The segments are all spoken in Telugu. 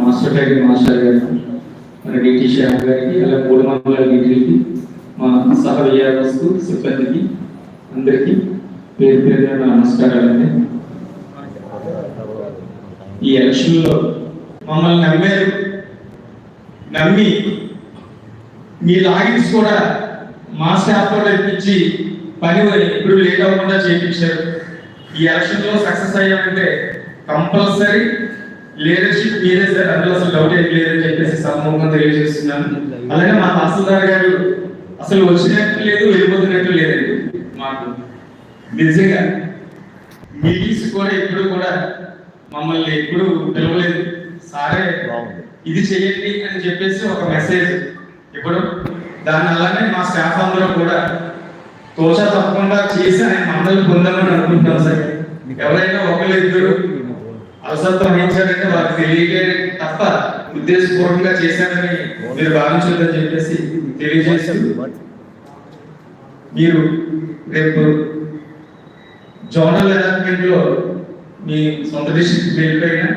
మాస్టర్ గారికి మాస్టర్ గారు మన డిటి షాప్ గారికి అలా మూడు మండల డిగ్రీకి మా సహ విద్యార్థులకు సిబ్బందికి అందరికీ పేరు పేరుగా నా నమస్కారాలండి ఈ ఎలక్షన్లో మమ్మల్ని నమ్మారు. నమ్మి మీ లాగిన్స్ కూడా మా స్టాఫ్లో ఇప్పించి పని ఎప్పుడు లేట్ అవ్వకుండా చేయించారు. ఈ ఎలక్షన్లో సక్సెస్ అయ్యామంటే కంపల్సరీ లీడర్షిప్ మీరే సార్ అందులో అసలు డౌట్ ఏం లేదని చెప్పేసి సమూహంగా తెలియజేస్తున్నాను. అలాగే మా తహసీల్దార్ గారు అసలు వచ్చినట్టు లేదు వెళ్ళిపోతున్నట్టు లేదండి. మాకు నిజంగా మీటింగ్స్ కూడా ఎప్పుడు కూడా మమ్మల్ని ఎప్పుడు పిలవలేదు. సారే ఇది చేయండి అని చెప్పేసి ఒక మెసేజ్ ఇప్పుడు దాని అలానే మా స్టాఫ్ అందరూ కూడా తోచా తప్పకుండా చేసి ఆయన మందలు పొందామని అనుకుంటున్నాం సార్. ఎవరైనా ఒకళ్ళు ఇద్దరు అవసరత్వం వహించారంటే వారికి తెలియకే తప్ప ఉద్దేశపూర్వకంగా చేశారని మీరు భావించొద్దని చెప్పేసి తెలియజేసి మీరు రేపు జోనల్ అలాట్మెంట్లో మీ సొంత డిస్ట్రిక్ట్ వెళ్ళిపోయినా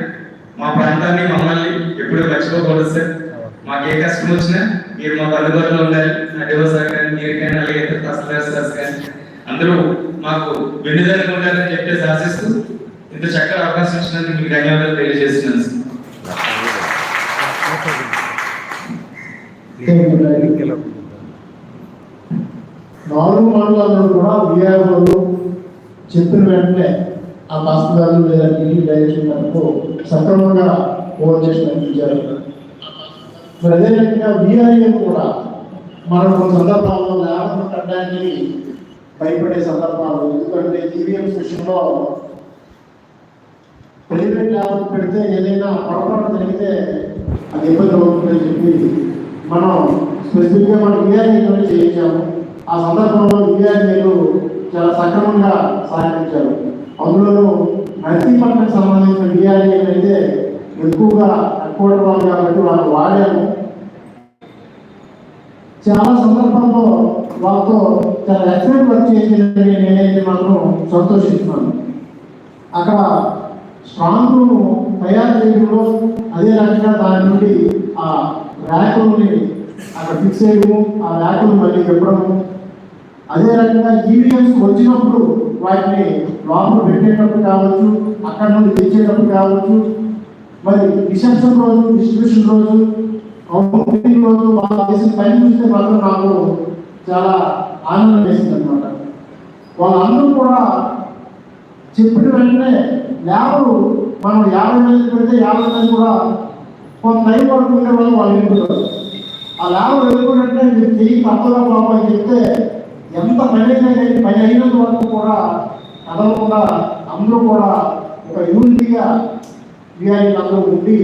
మా ప్రాంతాన్ని మమ్మల్ని ఎప్పుడూ మర్చిపోకూడదు సార్. మాకు ఏ కష్టం వచ్చినా మీరు మాకు అందుబాటులో ఉండాలి. అడివో సార్ కానీ మీరు కానీ అలాగే తహసీల్దార్ సార్ కానీ అందరూ మాకు వెన్నుదలుగా ఉండాలని చెప్పేసి ఆశిస్తూ ఇంత చక్కటి అవకాశం ఇచ్చినందుకు మీకు ధన్యవాదాలు తెలియజేస్తున్నాను నాలుగు మండలాల్లో కూడా విఆర్ఓలు చెప్పిన వెంటనే ఆ తహసీల్దారులు లేదా ఢిల్లీ డైరెక్షన్ వరకు సక్రమంగా ఓట్ చేసి పంపించారు మరి అదేవిధంగా రకంగా విఆర్ఏ కూడా మనం కొన్ని సందర్భాల్లో లేబర్ కట్టడానికి భయపడే సందర్భాలు ఎందుకంటే ఈవీఎం విషయంలో ప్రైవేట్ ల్యాబ్ పెడితే ఏదైనా పొరపాటు జరిగితే అది ఇబ్బంది అవుతుందని చెప్పి మనం స్పెసిఫిక్గా మనం విఆర్ఏతో చేయించాము. ఆ సందర్భంలో విఆర్ఏలు చాలా సక్రమంగా సహకరించారు. అందులోనూ నర్సీపట్నం సంబంధించిన విఆర్ఏలు అయితే ఎక్కువగా తక్కువ వాళ్ళు కాబట్టి వాళ్ళు వాడాము. చాలా సందర్భంలో వాళ్ళతో చాలా ఎక్సలెంట్ వర్క్ చేయించాలని నేనైతే మాత్రం సంతోషిస్తున్నాను. అక్కడ స్ట్రాంగ్ రూమ్ తయారు చేయడంలో అదే రకంగా దాని నుండి ఆ ర్యాకుల్ని అక్కడ ఫిక్స్ చేయడము ఆ ర్యాకులు మళ్ళీ ఇవ్వడము అదే రకంగా ఈవీఎంస్ వచ్చినప్పుడు వాటిని లోపల పెట్టేటప్పుడు కావచ్చు అక్కడ నుండి తెచ్చేటప్పుడు కావచ్చు మరి రిసెప్షన్ రోజు డిస్ట్రిబ్యూషన్ రోజు కౌంటింగ్ రోజు వాళ్ళు చేసిన పని చూస్తే మాత్రం నాకు చాలా ఆనందం వేసింది అనమాట వాళ్ళందరూ కూడా చెప్పిన వెంటనే ల్యాబ్ మనం యాభై మంది పెడితే యాభై మంది కూడా కొంత టైం పడుతుండే వాళ్ళు వాళ్ళు వెళ్ళిపోతారు ఆ ల్యాబ్ వెళ్ళిపోయినట్టే మీరు చెయ్యి తప్పగా అని చెప్తే ఎంత పని అయినా పని అయినంత వరకు కూడా కదలకుండా అందరూ కూడా ఒక యూనిటీగా వీఆర్ఈ అందరూ ఉండి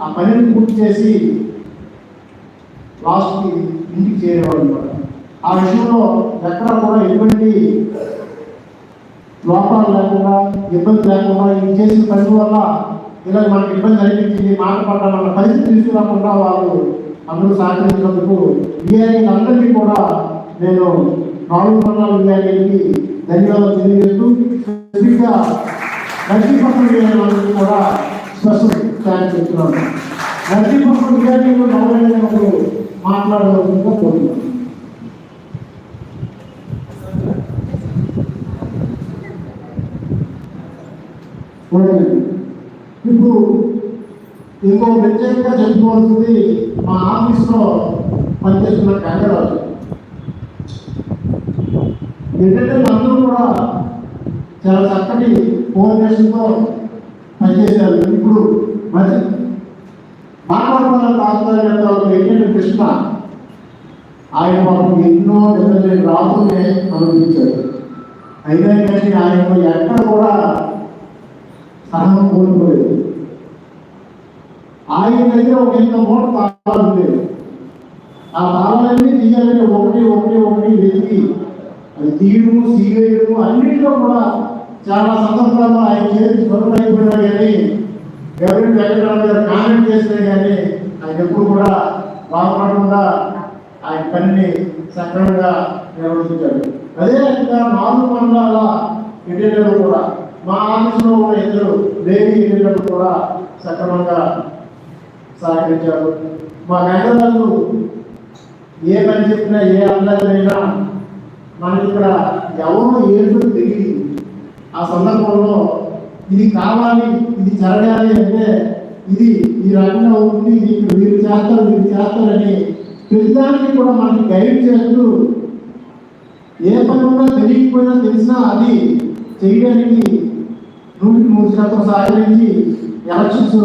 ఆ పనిని పూర్తి చేసి లాస్ట్కి ఇంటికి చేరేవాళ్ళు ఆ విషయంలో ఎక్కడ కూడా ఎటువంటి లోపాలు లేకుండా ఇబ్బంది లేకుండా ఇది చేసిన పని వల్ల ఇలా మనకి ఇబ్బంది అనిపించింది మాట పడ్డామన్న పరిస్థితి తీసుకురాకుండా వాళ్ళు అందరూ సహకరించినందుకు వీఆర్ఈ అందరికీ కూడా నేను నాలుగు మండలాల వీఆర్ఈకి ధన్యవాదాలు తెలియజేస్తూ స్పెసిఫిక్గా నర్సీపట్నం వీఆర్ఈ కూడా స్పెషల్ థ్యాంక్స్ చెప్తున్నాను. నర్సీపట్నం వీఆర్ఈలో నలభై మాట్లాడవలసిందిగా కోరుతున్నాను. చూడండి. ఇప్పుడు ఇంకో ప్రత్యేకంగా చెప్పుకోవాల్సింది మా ఆఫీస్లో పనిచేస్తున్న కంగరాజు ఏంటంటే అందరూ కూడా చాలా చక్కటి కోఆర్డినేషన్తో పనిచేశారు. ఇప్పుడు మరి మానవ రాష్ట్రాలు ఏంటంటే కృష్ణ ఆయన పాపం ఎన్నో నిబంధనలు రాబోయే అనుభవించారు అయినా కానీ ఆయన ఎక్కడ కూడా సహనం కోల్పోలేదు ఆయన దగ్గర ఒక ఇంత మూట తాళాలు ఉండేది ఆ తాళాలన్నీ తీయాలంటే ఒకటి ఒకటి ఒకటి వెతికి. అది తీయడము సీవేయడము అన్నింటిలో కూడా చాలా సందర్భాల్లో ఆయన చేతి స్వరమైపోయినా కానీ గవర్నమెంట్ వెంకటరావు గారు కామెంట్ చేసినా కానీ ఆయన ఎప్పుడు కూడా బాధపడకుండా ఆయన పనిని సక్రమంగా నిర్వహించాడు. అదే రకంగా నాలుగు మండలాల ఎడిటర్లు కూడా మా ఆఫీసులో ఉన్న ఇద్దరు లేడీ ఎడిటర్లు కూడా సక్రమంగా సహకరించారు. మా వెంకటరాజు ఏ పని చెప్పినా ఏ అల్లరైనా మనకి ఇక్కడ ఎవరు ఏంటో తెలియదు. ఆ సందర్భంలో ఇది కావాలి ఇది జరగాలి అంటే ఇది ఈ రకంగా ఉంది ఇది వీరు చేస్తారు వీరు చేస్తారని ప్రతిదానికి కూడా మనకి గైడ్ చేస్తూ ఏ పని ఉన్నా తెలియకపోయినా తెలిసినా అది చేయడానికి నూటికి నూరు శాతం సహకరించి ఎలక్షన్స్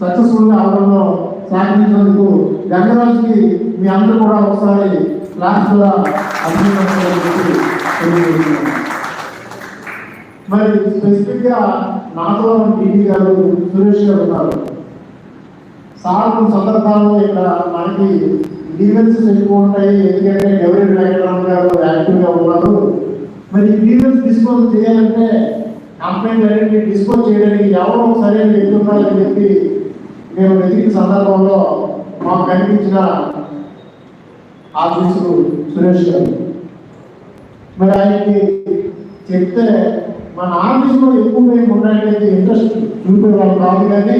సక్సెస్ఫుల్గా అవడంలో సహకరించినందుకు గంగరాజుకి మీ అందరూ కూడా ఒకసారి లాస్ట్ కూడా అభినందనలు మరి స్పెసిఫిక్గా నాతో డిడి గారు సురేష్ గారు ఉన్నారు. సార్ సందర్భాల్లో ఇక్కడ మనకి గ్రీవెన్సెస్ ఎక్కువ ఉంటాయి? ఎందుకంటే ఎవరి వెంకటరామ గారు యాక్టివ్గా ఉన్నారు. మరి గ్రీవెన్స్ డిస్పోజ్ చేయాలంటే కంప్లైంట్ అనేది డిస్పోజ్ చేయడానికి ఎవరు సరైన వ్యక్తి ఉన్నారని చెప్పి మేము వెతికిన సందర్భంలో మాకు కనిపించిన ఆఫీసులు సురేష్ గారు. మరి ఆయనకి చెప్తే మన ఆఫీస్లో ఎక్కువ మేము ఉండడానికి ఇంట్రెస్ట్ చూపేవాళ్ళు కాదు కానీ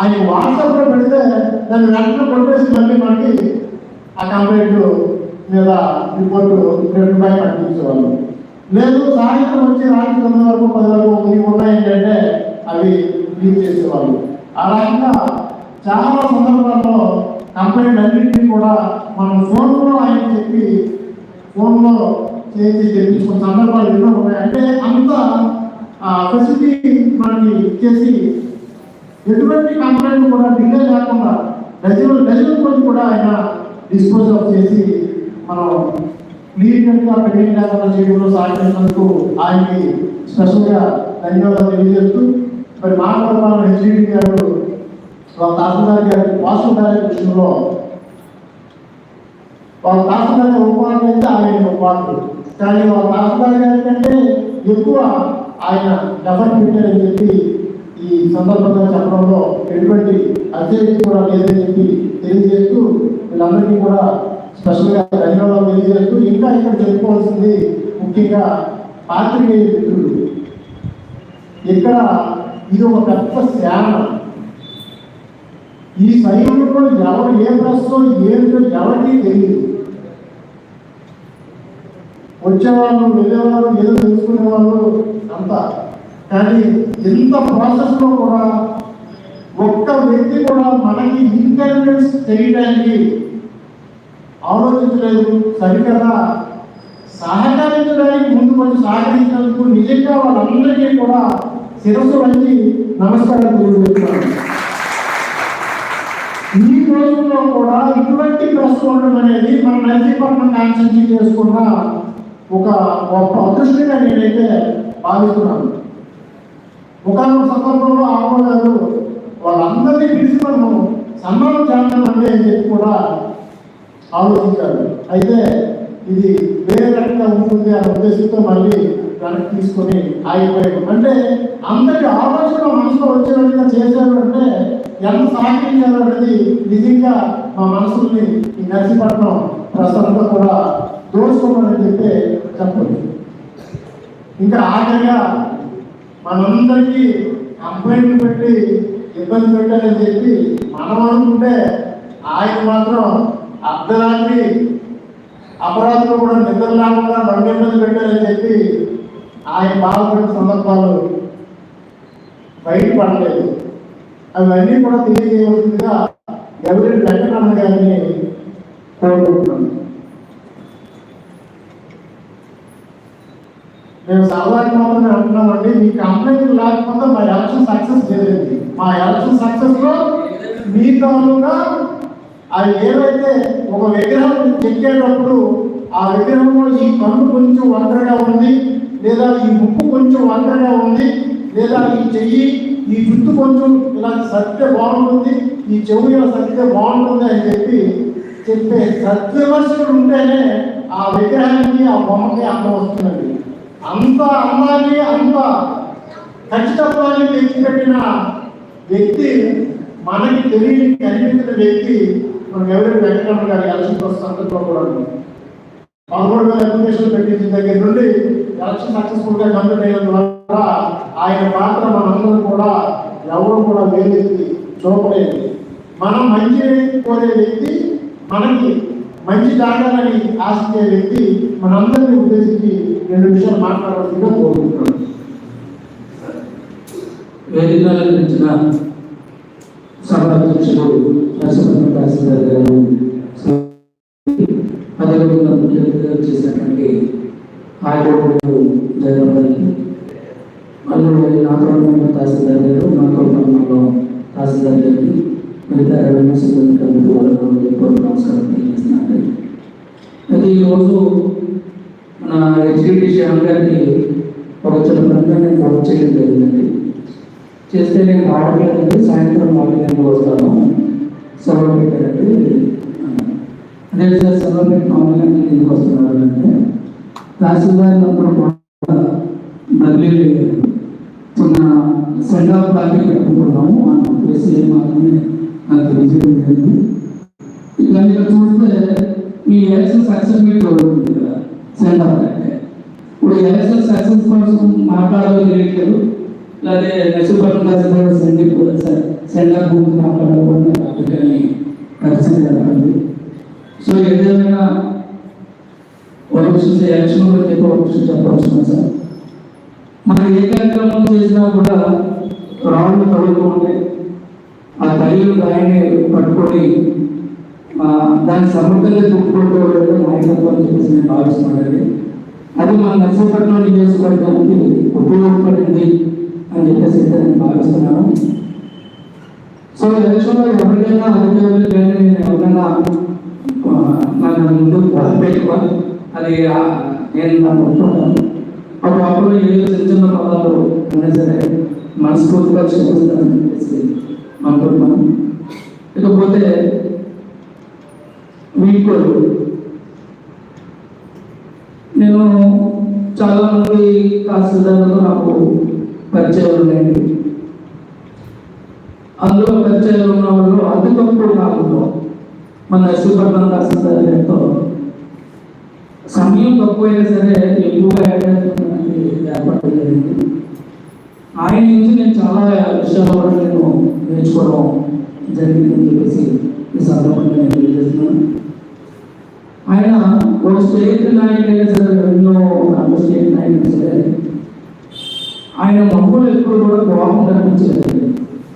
ఆయన వాట్సాప్లో పెడితే దాన్ని వెంటనే కొట్టేసి మళ్ళీ మనకి ఆ కంప్లైంట్ మీద రిపోర్టు రెండు రూపాయలు పంపించేవాళ్ళు. లేదు సాయంత్రం వచ్చి రాత్రి తొమ్మిది వరకు పది వరకు ఇవి ఉన్నాయంటే అవి క్లీన్ చేసేవాళ్ళు. అలాగా చాలా సందర్భాల్లో కంప్లైంట్ అన్నింటినీ కూడా మనం ఫోన్లో ఆయన చెప్పి ఫోన్లో చేసి తెప్పించుకున్న సందర్భాలు ఎన్నో ఉన్నాయి. అంటే అంత ఫెసిలిటీ మనకి ఇచ్చేసి ఎటువంటి కంప్లైంట్ కూడా డిలే లేకుండా డజన్ డజన్ కొద్ది కూడా ఆయన డిస్పోజ్ ఆఫ్ చేసి మనం క్లియర్గా పెండింగ్ చేయడంలో సహకరించినందుకు ఆయనకి స్పెషల్గా ధన్యవాదాలు తెలియజేస్తూ మరి మాట్లాడుతున్న హెచ్డి గారు వాళ్ళ తహసీల్దార్ గారి పాజిటివ్ విషయంలో వాళ్ళ తహసీల్దార్ గారి ఉపాధి అయితే ఆయన ఉపాధి కానీ వాళ్ళ తహసీల్దార్ గారి కంటే ఎక్కువ ఆయన ఎఫర్ట్ పెట్టారని చెప్పి ఈ సందర్భంగా చెప్పడంలో ఎటువంటి అత్యధిక కూడా లేదని చెప్పి తెలియజేస్తూ వీళ్ళందరికీ కూడా స్పెషల్గా ధన్యవాదాలు తెలియజేస్తూ ఇంకా ఇక్కడ చెప్పుకోవాల్సింది ముఖ్యంగా పాత్రికేయ మిత్రులు ఇక్కడ ఇది ఒక పెద్ద శాన ఈ సైనికుడు ఎవరు ఏ ప్రశ్న ఏంటో ఎవరికీ తెలియదు. వచ్చేవాళ్ళు వెళ్ళేవాళ్ళు ఏదో తెలుసుకునే వాళ్ళు అంతా. కానీ ఎంత ప్రాసెస్లో కూడా ఒక్క వ్యక్తి కూడా మనకి ఇంటెలిజెన్స్ తెలియడానికి ఆలోచించలేదు. సరికదా. సహకరించడానికి ముందు కొంచెం సహకరించినందుకు నిజంగా వాళ్ళందరికీ కూడా శిరస్సు వంచి నమస్కారం తెలియజేస్తున్నాను ఈ రోజుల్లో కూడా ఇటువంటి ప్రెస్ ఉండడం అనేది మన నైతికపట్నం కాన్సెన్సీ చేసుకున్న ఒక గొప్ప అదృష్టంగా నేనైతే భావిస్తున్నాను. ఒకనొక సందర్భంలో ఆమె వాళ్ళందరినీ పిలిచి మనము సన్మానం చేద్దామండి అని చెప్పి కూడా ఆలోచించారు అయితే ఇది వేరే రకంగా ఉంటుంది అనే ఉద్దేశంతో మళ్ళీ వెనక్కి తీసుకొని ఆగిపోయాడు అంటే అందరి ఆలోచన మనసులో వచ్చే విధంగా చేశారు అంటే ఎంత సాగించారు అనేది నిజంగా మా మనసుల్ని ఈ నర్సీపట్నం కూడా దోచుకోమని చెప్పి చెప్పండి ఇంకా ఆఖరిగా మనందరికీ కంప్లైంట్ పెట్టి ఇబ్బంది పెట్టాలని చెప్పి మనం అనుకుంటే ఆయన మాత్రం అర్ధరాత్రి అపరాధులు కూడా నిద్ర లేకుండా రెండు ఇబ్బంది పెట్టారని చెప్పి ఆయన బాధపడిన సందర్భాలు బయటపడలేదు. అవన్నీ కూడా తెలియజేయవలసిందిగా ఎవరి వెంకటరమణ గారిని కోరుకుంటున్నాను. మేము సరదాకి మాత్రమే అంటున్నామండి మీ కంప్లైంట్ లేకపోతే మా ఎలక్షన్ సక్సెస్ చేయలేదు మా ఎలక్షన్ సక్సెస్లో మీ తాలూగా అది ఏవైతే ఒక విగ్రహం చెక్కేటప్పుడు ఆ విగ్రహంలో ఈ కన్ను కొంచెం వంకరగా ఉంది లేదా ఈ ముక్కు కొంచెం వంకరగా ఉంది లేదా ఈ చెయ్యి ఈ జుట్టు కొంచెం ఇలా సత్య బాగుంటుంది ఈ చెవు ఇలా సత్య బాగుంటుంది అని చెప్పి చెప్పే సత్యవర్షులు ఉంటేనే ఆ విగ్రహానికి ఆ బొమ్మకి అందం వస్తున్నది అంత అందాన్ని అంత ఖచ్చితత్వాన్ని తెచ్చిపెట్టిన వ్యక్తి మనకి తెలియని కనిపించిన వ్యక్తి మనం ఎవరైనా వెంకటరమణ గారి ఎలక్షన్ కోసం కూడా పదమూడు వేల అప్లికేషన్ పెట్టించిన దగ్గర నుండి ఎలక్షన్ సక్సెస్ఫుల్గా కంప్లీట్ అయిన ద్వారా ఆయన పాత్ర మనందరం కూడా ఎవరు కూడా వేలెత్తి చూపలేదు. మనం మంచి కోరే వ్యక్తి మనకి మంచి దాటాలని ఆశించే వ్యక్తి మనందరినీ ఉద్దేశించి రెండు విషయాలు మాట్లాడాల్సిందిగా కోరుకుంటున్నాను. వేదిక సభ అధ్యక్షులు నరసింహ తహసీల్దార్ గారు అదేవిధంగా ముఖ్య అతిథిగా చేసినటువంటి హైకోర్టు జగన్ గారికి మళ్ళీ నాగరంగంలో తహసీల్దార్ గారు నాగరంగంలో తహసీల్దార్ గారికి మిగతా రెవెన్యూ సిబ్బంది కలిపి వాళ్ళకు ఎక్కువ నమస్కారం తెలియజేస్తున్నాను అయితే ఈరోజు మన హెచ్డిటి శ్యామ్ గారికి ఒక చిన్న పనిగా నేను ఫోన్ చేయడం జరిగిందండి చేస్తే నేను రావట్లేదండి సాయంత్రం మళ్ళీ నేను వస్తాను సెలవు పెట్టారండి అన్నారు. నేను సార్ సెలవు పెట్టి మామూలుగా నేను ఎందుకు వస్తున్నాను అంటే తహసీల్దార్ అప్పుడు కూడా బదిలీ చిన్న సెంట్రల్ పార్టీ పెట్టుకుంటున్నాము అని చెప్పేసి మాత్రమే నాకు తెలియజేయండి ఇలా మీరు చూస్తే ఈ ఎలక్షన్ సక్సెస్ మీట్ చూడండి కదా సెంట్రల్ ఆఫ్ అంటే ఇప్పుడు ఎలక్షన్ సక్సెస్ కోసం మాట్లాడాలో తెలియట్లేదు లేదా నర్సీపట్నం తహసీల్దార్ సెండ్ సెండ్ గురించి మాట్లాడాలని అభిప్రాయాన్ని కలిసి సో ఏదైనా ఒక విషయం ఎలక్షన్ గురించి ఎక్కువ ఒక విషయం చెప్పవచ్చు సార్. మనం ఏ కార్యక్రమం చేసినా కూడా రాళ్ళు తగులుతూ ఉంటాయి ఆ తల్లి దాన్ని పట్టుకొని దాన్ని సమర్థంగా చెప్పుకుంటూ నాయకత్వం అని చెప్పేసి నేను భావిస్తున్నానండి అది మన నర్సీపట్నం నియోజకవర్గానికి ఉపయోగపడింది అని చెప్పేసి నేను భావిస్తున్నాను. సో ఎలక్షన్లో ఎవరికైనా అధికారులు కానీ నేను ఎవరైనా ఆ, నన్ను ముందు పెట్టుకోవాలి అది నేను నన్ను ఒప్పుకుంటాను అప్పుడు అప్పుడు ఏదో చిన్న చిన్న పదాలు అయినా సరే మనస్ఫూర్తిగా క్షమిస్తానని చెప్పేసి అనుకుంటున్నాను ఇకపోతే మీకు నేను చాలా మంది తహసీల్దార్లతో నాకు పరిచయాలు ఉన్నాయండి అందులో పరిచయాలు ఉన్న వాళ్ళు అతి తక్కువ కాలంలో మన సూపర్ తహసీల్దార్ గారితో సమయం తక్కువైనా సరే ఎక్కువగా ఏడాది ఏర్పాటు జరిగింది. ఆయన నుంచి నేను చాలా విషయాలు కూడా నేను నేర్చుకోవడం జరిగిందని చెప్పేసి ఈ సందర్భంగా నేను తెలియజేస్తున్నాను. ఆయన ఒక స్టేట్ నాయకుడైనా సరే ఎన్నో ఒక స్టేట్ నాయకుడు సరే ఆయన మొక్కలు ఎప్పుడు కూడా కోపం కనిపించలేదు.